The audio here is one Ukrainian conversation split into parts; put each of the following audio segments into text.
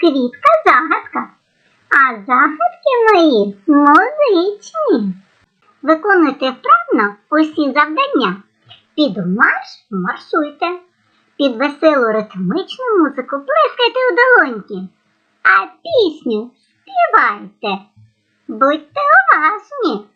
квітка загадка. А загадки мої музичні. Виконуйте вправно усі завдання. Під марш маршуйте. Під веселу ритмичну музику плескайте у долоньки. А пісню співайте. Будьте уважні.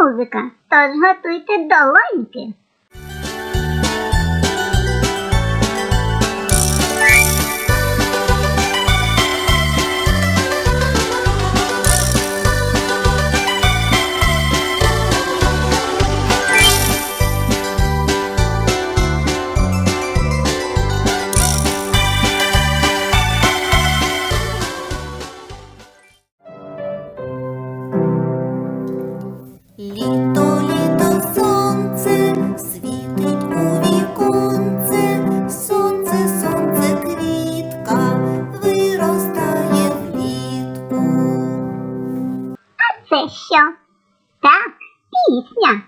Музика, тож готуйте долоньки. Що? Так, пісня.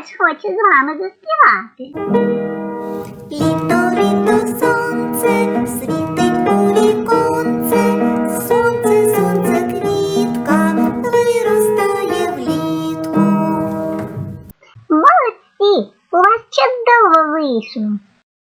Теж хочу з вами заспівати. Літо, літо, сонце, світить у віконце, сонце, сонце, квітка, виростає влітку. Молодці, у вас чудово вийшло.